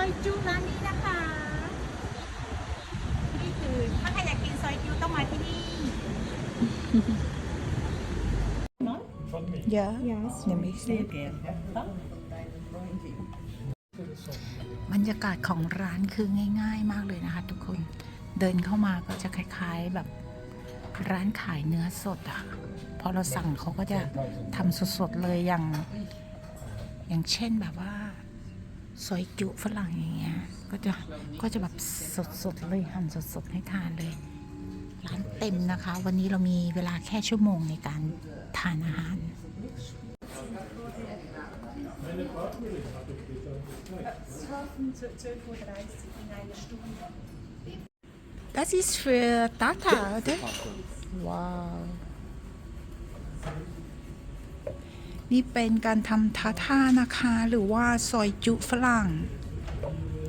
อยจุร้านนี้นะคะ นี่คือถ้าใครอยากกินซอยจุต้องมาที่นี่ Ja, nehme ich sie. บรรยากาศของร้านคือง่าย ๆ มากเลยนะคะ ทุกคน เดินเข้ามาก็จะคล้ายๆแบบร้านขายเนื้อสดอะพอเราสั่งเขาก็จะทำสดๆเลยอย่าง อย่างเช่นแบบว่า ซอยจุฝรั่งอย่างเงี้ยก็จะก็จะแบบสดๆเลยหั่นสดๆให้ทานเลยร้านเต็มนะคะ วันนี้เรามีเวลาแค่ชั่วโมงในการทานอาหาร Das ist für Tata, oder? Wow นี่เป็นการทำทาท่านะคะ หรือว่าซอยจุฝรั่ง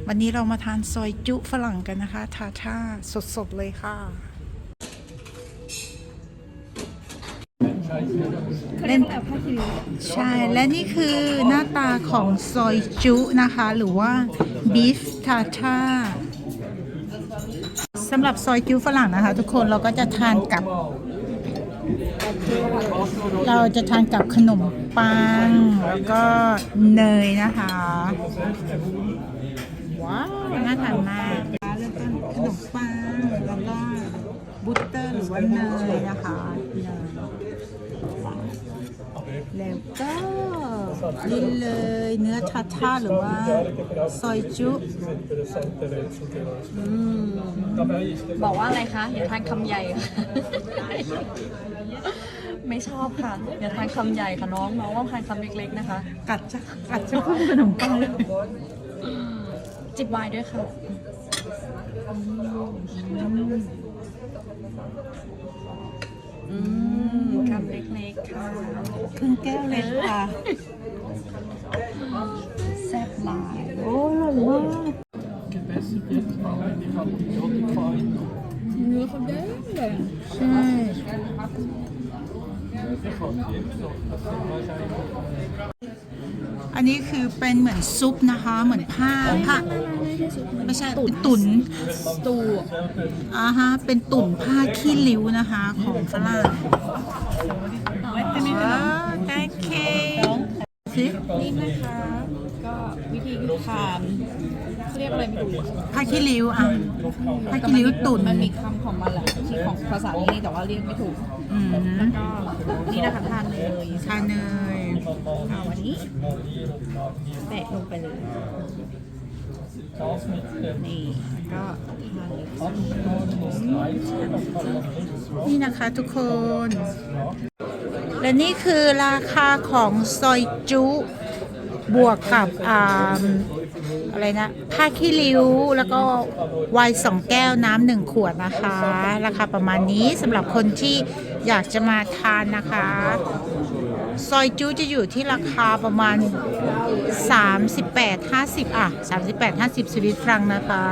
วันนี้เรามาทานซอยจุฝรั่งกันนะคะ ทาท่าสดๆเลยค่ะ เล่นใช่ และนี่คือหน้าตาของซอยจุนะคะ หรือว่าบีฟทาท่าสำหรับซอยจุฝรั่งนะคะ ทุกคนเราก็จะทานกับ เราจะทานกับขนมปัง แล้วก็เนยนะคะ ว้าว น่าทานมาก เริ่มต้นขนมปัง แล้วก็บุตเตอร์หรือว่าเนยนะคะเนยแล้วก็ นี่เลยเนื้อทาท่าหรือว่าซอยจุบอกว่าอะไรคะอย่าทานคำใหญ่ค่ะไม่ชอบค่ะอย่าทานคำใหญ่ค่ะน้องน้องว่าทานคำเล็กๆนะคะ กัดจะกัดจะพุ่งขนมปังจิบไวน์ด้วยค่ะอืมคำเล็กๆค่ะครึ่งแก้วเลยค่ะ ใช่อันนี้คือเป็นเหมือนซุปนะคะเหมือนผ้าผ้าไม่ใช่เป็นตุ๋นตูอ่าฮะเป็นตุ่นผ้าขี้ริ้วนะคะของฝรั่ง สินี่นะคะ ก็วิธีทานเขาเรียกอะไรไม่รู้ผ้าขี้ริ้วอะผ้าขี้ริ้วตุ่นมันมีคำของมันแหละที่ของภาษานี้แต่ว่าเรียกไม่ถูกอืมก็นี่นะคะทานเลยทานเนยเอาอันนี้แตะลงไปเลยนี่ก็ทานเลยนี่นะคะทุกคน และนี่คือราคาของซอยจุบวกกับอ่าอะไรนะผ้าขี้ริ้วแล้วก็ไวน์สองแก้วน้ำหนึ่งขวดนะคะ ราคาประมาณนี้สำหรับคนที่อยากจะมาทานนะคะ ซอยจูจะอยู่ที่ราคาประมาณ 38 50 อะ 38 50สวิตฟรังนะคะ